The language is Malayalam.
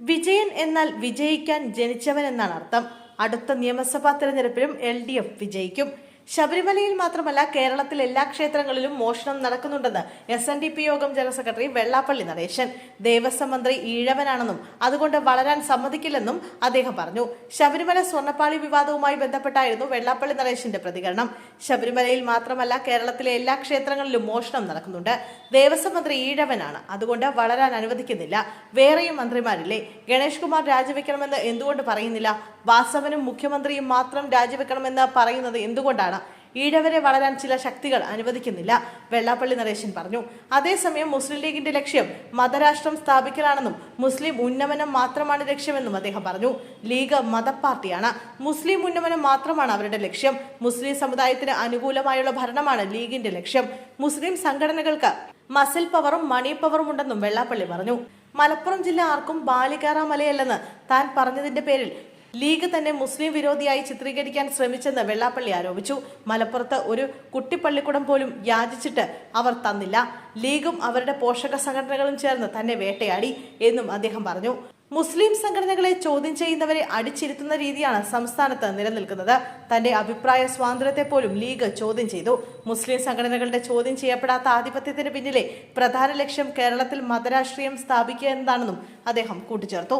വിജയൻ എന്നാൽ വിജയിക്കാൻ ജനിച്ചവൻ എന്നാണ് അർത്ഥം. അടുത്ത നിയമസഭാ തെരഞ്ഞെടുപ്പിലും എൽ ഡി എഫ് വിജയിക്കും. ശബരിമലയിൽ മാത്രമല്ല കേരളത്തിൽ എല്ലാ ക്ഷേത്രങ്ങളിലും മോഷണം നടക്കുന്നുണ്ടെന്ന് എസ് എൻ ഡി പി യോഗം ജനറൽ സെക്രട്ടറി വെള്ളാപ്പള്ളി നടേശൻ. ദേവസ്വം മന്ത്രി ഈഴവനാണെന്നും അതുകൊണ്ട് വളരാൻ സമ്മതിക്കില്ലെന്നും അദ്ദേഹം പറഞ്ഞു. ശബരിമല സ്വർണപ്പാളി വിവാദവുമായി ബന്ധപ്പെട്ടായിരുന്നു വെള്ളാപ്പള്ളി നടേശന്റെ പ്രതികരണം. ശബരിമലയിൽ മാത്രമല്ല കേരളത്തിലെ എല്ലാ ക്ഷേത്രങ്ങളിലും മോഷണം നടക്കുന്നുണ്ട്. ദേവസ്വം മന്ത്രി ഈഴവനാണ്. അതുകൊണ്ട് വളരാൻ അനുവദിക്കുന്നില്ല. വേറെയും മന്ത്രിമാരില്ലേ? ഗണേഷ് കുമാർ രാജിവെക്കണമെന്ന് എന്തുകൊണ്ട് പറയുന്നില്ല? വാസവനും മുഖ്യമന്ത്രിയും മാത്രം രാജിവെക്കണമെന്ന് പറയുന്നത് എന്തുകൊണ്ടാണ്? ഈഴവരെ വളരാൻ ചില ശക്തികൾ അനുവദിക്കുന്നില്ല വെള്ളാപ്പള്ളി നരേശൻ പറഞ്ഞു. അതേസമയം മുസ്ലിം ലീഗിന്റെ ലക്ഷ്യം മതരാഷ്ട്രം സ്ഥാപിക്കലാണെന്നും മുസ്ലിം ഉന്നമനം മാത്രമാണ് ലക്ഷ്യമെന്നും അദ്ദേഹം പറഞ്ഞു. ലീഗ് മതപ്പാർട്ടിയാണ്. മുസ്ലിം ഉന്നമനം മാത്രമാണ് അവരുടെ ലക്ഷ്യം. മുസ്ലിം സമുദായത്തിന് അനുകൂലമായുള്ള ഭരണമാണ് ലീഗിന്റെ ലക്ഷ്യം. മുസ്ലിം സംഘടനകൾക്ക് മസിൽ പവറും മണി പവറും ഉണ്ടെന്നും വെള്ളാപ്പള്ളി പറഞ്ഞു. മലപ്പുറം ജില്ല ആർക്കും ബാലികാറ മലയല്ലെന്ന് താൻ പറഞ്ഞതിന്റെ പേരിൽ ലീഗ് തന്നെ മുസ്ലിം വിരോധിയായി ചിത്രീകരിക്കാൻ ശ്രമിച്ചെന്ന് വെള്ളാപ്പള്ളി ആരോപിച്ചു. മലപ്പുറത്ത് ഒരു കുട്ടിപ്പള്ളിക്കുടം പോലും യാചിച്ചിട്ട് അവർ തന്നില്ല. ലീഗും അവരുടെ പോഷക സംഘടനകളും ചേർന്ന് തന്നെ വേട്ടയാടി എന്നും അദ്ദേഹം പറഞ്ഞു. മുസ്ലിം സംഘടനകളെ ചോദ്യം ചെയ്യുന്നവരെ അടിച്ചിരുത്തുന്ന രീതിയാണ് സംസ്ഥാനത്ത് നിലനിൽക്കുന്നത്. തന്റെ അഭിപ്രായ സ്വാതന്ത്ര്യത്തെ പോലും ലീഗ് ചോദ്യം ചെയ്തു. മുസ്ലിം സംഘടനകളുടെ ചോദ്യം ചെയ്യപ്പെടാത്ത ആധിപത്യത്തിന് പിന്നിലെ പ്രധാന ലക്ഷ്യം കേരളത്തിൽ മതരാഷ്ട്രീയം സ്ഥാപിക്കുക എന്നതാണെന്നും അദ്ദേഹം കൂട്ടിച്ചേർത്തു.